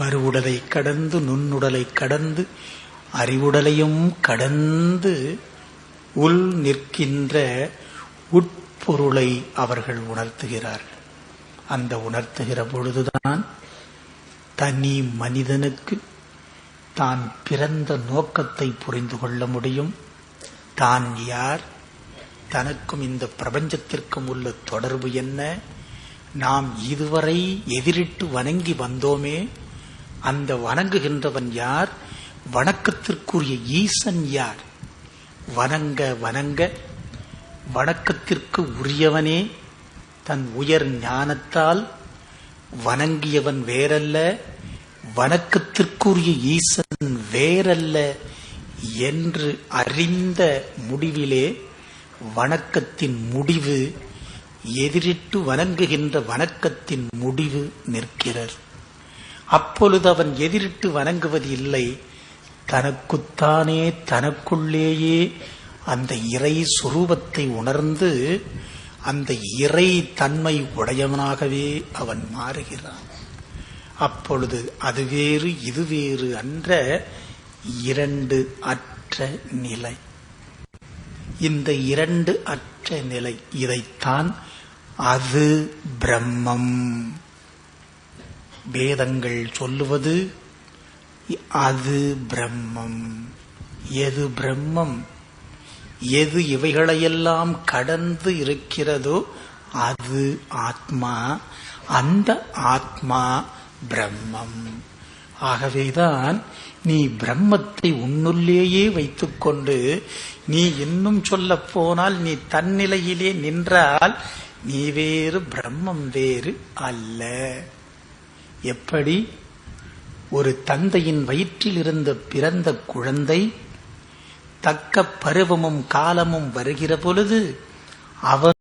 பருவுடலை கடந்து நுண்ணுடலை கடந்து அறிவுடலையும் கடந்து உள் நிற்கின்ற உட்பொருளை அவர்கள் உணர்த்துகிறார்கள். அந்த உணர்த்துகிற பொழுதுதான் தனி மனிதனுக்கு தான் பிறந்த நோக்கத்தை புரிந்து கொள்ள முடியும். தான் யார்? தனக்கும் இந்த பிரபஞ்சத்திற்கும் உள்ள தொடர்பு என்ன? நாம் இதுவரை எதிரிட்டு வணங்கி வந்தோமே அந்த வணங்குகின்றவன் யார்? வணக்கத்திற்குரிய ஈசன் யார்? வணங்க வணங்க. வணக்கத்திற்கு உரியவனே தன் உயர் ஞானத்தால் வணங்கியவன் வேறல்ல வணக்கத்திற்குரிய ஈசன் வேறல்ல என்று அறிந்த முடிவிலே வணக்கத்தின் முடிவு எதிரிட்டு வணங்குகின்ற வணக்கத்தின் முடிவு நிற்கிறார் அப்பொழுது அவன் எதிரிட்டு வணங்குவது இல்லை. தனக்குத்தானே தனக்குள்ளேயே அந்த இறை சுரூபத்தை உணர்ந்து அந்த இறை தன்மை உடையவனாகவே அவன் மாறுகிறான். அப்பொழுது அது வேறு இது வேறு அன்ற இரண்டு அற்ற நிலை. இந்த இரண்டு அற்ற நிலை இதைத்தான் அது பிரம்மம். வேதங்கள் சொல்லுவது அது பிரம்மம். எது பிரம்மம்? எது இவைகளையெல்லாம் கடந்து இருக்கிறதோ அது ஆத்மா. அந்த ஆத்மா பிரம்மம். ஆகவேதான் நீ பிரம்மத்தை உன்னுள்ளேயே வைத்துக்கொண்டு நீ இன்னும் சொல்ல போனால் நீ தன்னிலையிலே நின்றால் நீ வேறு பிரம்மம் வேறு அல்ல. எப்படி? ஒரு தந்தையின் வயிற்றிலிருந்த பிறந்த குழந்தை தக்க பருவமும் காலமும் வருகிற பொழுது அவன்